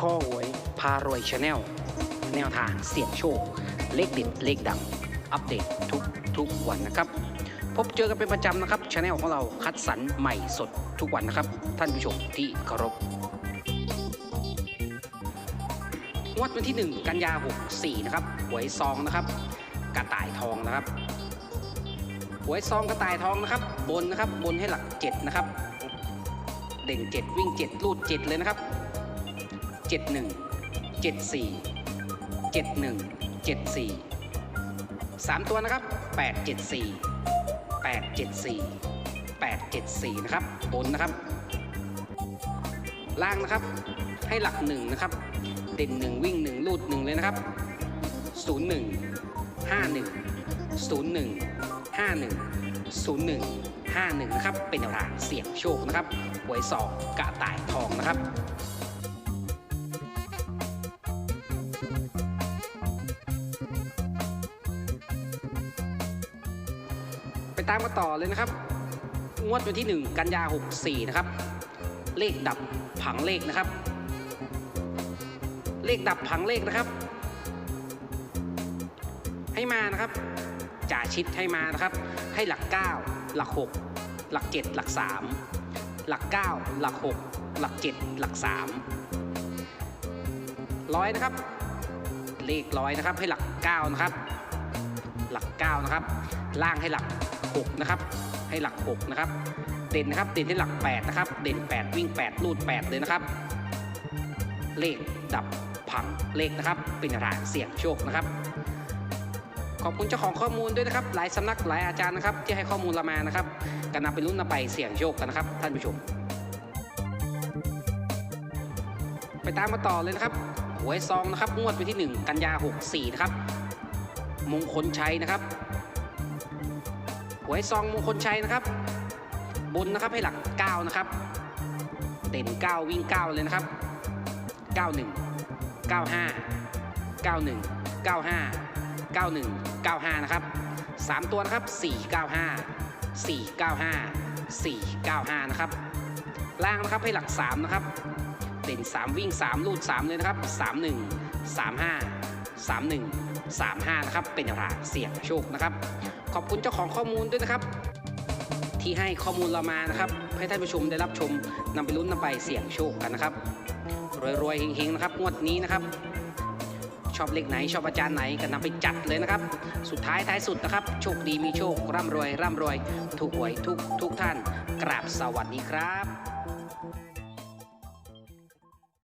ข้อหวยพารวยชาแนลแนวทางเสี่ยงโชค เลขเด็ดเลขดัง อัปเดตทุกทุกวันนะครับ พบเจอกันเป็นประจำนะครับชาแนลของเราคัดสรรใหม่สดทุกวันนะครับ ท่านผู้ชมที่เคารพงวดวันที่ 1 กันยา 64 นะครับ หวยซองนะครับ กระต่ายทองนะครับ หวยซองกระต่ายทองนะครับ บนนะครับ บนให้หลัก 7 นะครับ เด่น 7 วิ่ง7รูด 7 เลยนะครับ 71 74 71 74 3 ตัวนะครับ 874 874 874 นะครับ บนนะครับ ล่างนะครับ ให้หลัก 1 นะครับ เด่น 1 วิ่ง1รูด 1 เลยนะครับ 01 51 01 51 01 51 นะครับ เป็นแนวทางเสี่ยงโชคนะครับหวยสองกะต่ายทองนะครับ ไปตามกันต่อเลยนะครับ งวดวันที่ 1 กันยา 64 นะครับ เลขดับผังเลขนะครับ เลขดับผังเลขนะครับ ให้มานะครับจ่าชิดให้มานะครับ ให้หลัก 9 หลัก 6 หลัก 7 หลัก 3 หลัก 9 หลัก 6 หลัก 7 หลัก 3 ร้อยนะครับ เลขร้อยนะครับ ให้หลัก 9 นะครับ หลัก 9 นะครับ ล่างให้หลัก 6 นะครับ ให้หลัก 6 นะครับ เด่นนะครับ เด่นให้หลัก 8 นะครับ เด่น 8 วิ่ง8รูด 8 เลยนะครับ เลขดับผังเลขนะครับ เป็นรางเสี่ยงโชคนะครับ ขอบคุณเจ้าของข้อมูลด้วยนะครับ หลายสำนักหลายอาจารย์นะครับ ที่ให้ข้อมูลเรามานะครับกันนำไปรุ่นนำไปเสี่ยงโชคกันนะครับ ท่านผู้ชม ไปตามมาต่อเลยนะครับหวยซองนะครับงวดวันที่ 1 กันยา 64 นะครับ มงคลชัยนะครับหวยซองมงคลชัยนะครับ บนนะครับให้หลัก 9 นะครับ เด่น 9 วิ่ง 9 เลยนะครับ 91 95 91 95 91 95 นะครับ 3 ตัวนะครับ 495 495 495 นะครับ ล่างนะครับให้หลัก 3 นะครับ เด่น 3 วิ่ง 3 ลูด 3 เลยนะครับ 31 35 31 35 นะครับ เป็นราเสี่ยงโชคนะครับ ขอบคุณเจ้าของข้อมูลด้วยนะครับ ที่ให้ข้อมูลเรามานะครับ ให้ท่านผู้ชมได้รับชมนำไปลุ้นนำไปเสี่ยงโชคกันนะครับ รวยๆเฮงๆนะครับงวดนี้นะครับชอบเลขไหนชอบอาจารย์ไหนก็นำไปจัดเลยนะครับ สุดท้ายท้ายสุดนะครับ โชคดีมีโชค ร่ำรวย ร่ำรวย ถูกหวยทุกทุกท่าน กราบสวัสดีครับ